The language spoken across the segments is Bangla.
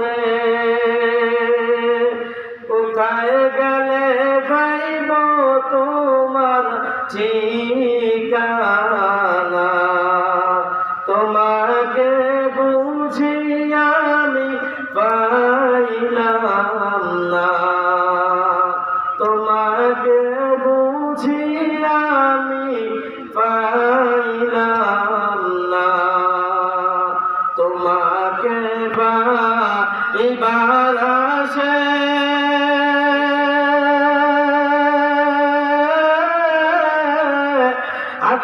রে। কোথায় গেলে ভাইব তোমার ঠিকানা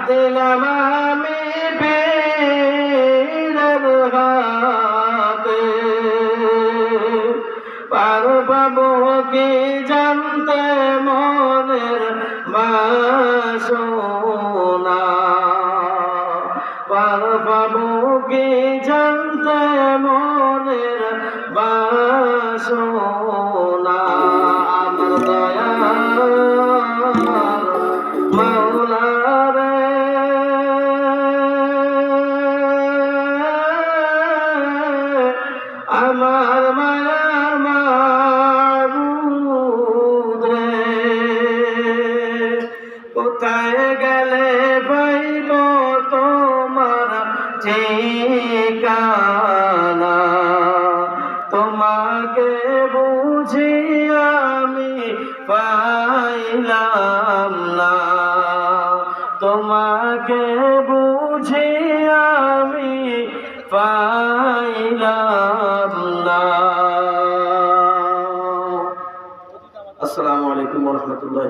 দিলাম আমি বীরের হাতে পার পাবো কি জানতে মনের বাসনা। পার পাবো কি জানতে মনের বাসনা আমার দয়া মাওলা রে। আমার মায়ার মাবুদ রে। কোথায় গেলে পাইব তোমার ঠিকানা? বুঝি আমি পাইলাম না। তোমাকে বুঝি আমি পাইলাম না। আসসালামু আলাইকুম রহমতুল্লাহ